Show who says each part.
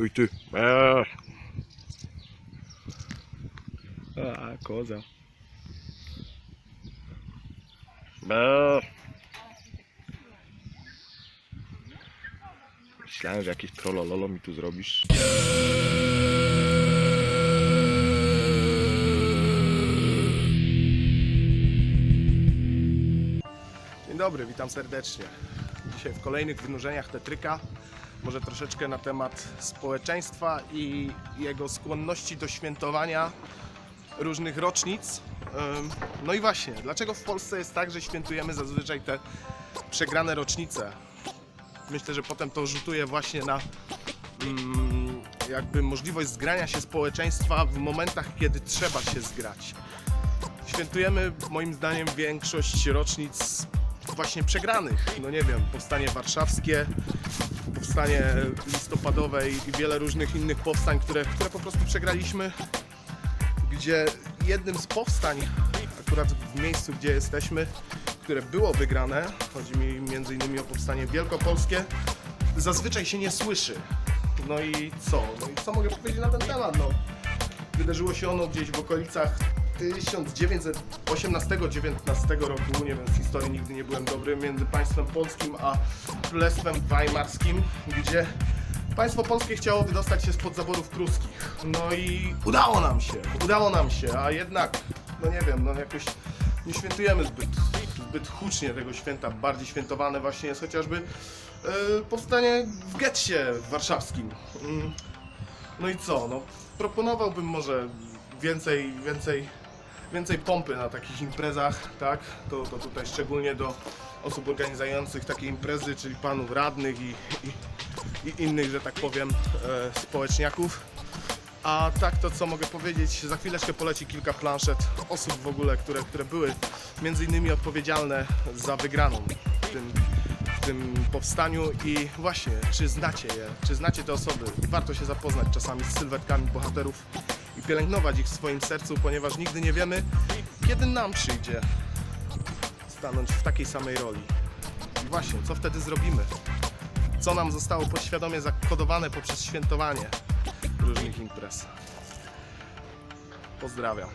Speaker 1: Oj ty. Eee. A, koza. Eee. Myślałem, że jakieś trollololo mi tu zrobisz.
Speaker 2: Dzień dobry, witam serdecznie. Dzisiaj w kolejnych wynurzeniach Tetryka. Może troszeczkę na temat społeczeństwa i jego skłonności do świętowania różnych rocznic. No i właśnie, dlaczego w Polsce jest tak, że świętujemy zazwyczaj te przegrane rocznice? Myślę, że potem to rzutuje właśnie na mm, jakby możliwość zgrania się społeczeństwa w momentach, kiedy trzeba się zgrać. Świętujemy moim zdaniem większość rocznic właśnie przegranych. No nie wiem, powstanie warszawskie, powstanie listopadowe i wiele różnych innych powstań, które, które po prostu przegraliśmy, gdzie jednym z powstań, akurat w miejscu, gdzie jesteśmy, które było wygrane, chodzi mi innymi o powstanie wielkopolskie, zazwyczaj się nie słyszy. No i co? No i co mogę powiedzieć na ten temat? No, Wydarzyło się ono gdzieś w okolicach 1918-19 roku, nie wiem, z historii nigdy nie byłem dobry, między państwem polskim a królestwem weimarskim, gdzie państwo polskie chciało wydostać się spod zaborów pruskich. No i udało nam się, udało nam się, a jednak, no nie wiem, no jakoś nie świętujemy zbyt, zbyt hucznie tego święta. Bardziej świętowane właśnie jest chociażby e, powstanie w getcie warszawskim. Mm. No i co? No, proponowałbym może więcej, więcej, więcej pompy na takich imprezach, tak? To, to tutaj szczególnie do osób organizujących takie imprezy, czyli panów radnych i, i, i innych, że tak powiem, e, społeczniaków. A tak to co mogę powiedzieć, za chwileczkę poleci kilka planszet osób w ogóle, które, które były między innymi odpowiedzialne za wygraną w tym, w tym powstaniu i właśnie, czy znacie je, czy znacie te osoby? Warto się zapoznać czasami z sylwetkami bohaterów i pielęgnować ich w swoim sercu, ponieważ nigdy nie wiemy, kiedy nam przyjdzie stanąć w takiej samej roli. I właśnie, co wtedy zrobimy? Co nam zostało podświadomie zakodowane poprzez świętowanie różnych imprez? Pozdrawiam.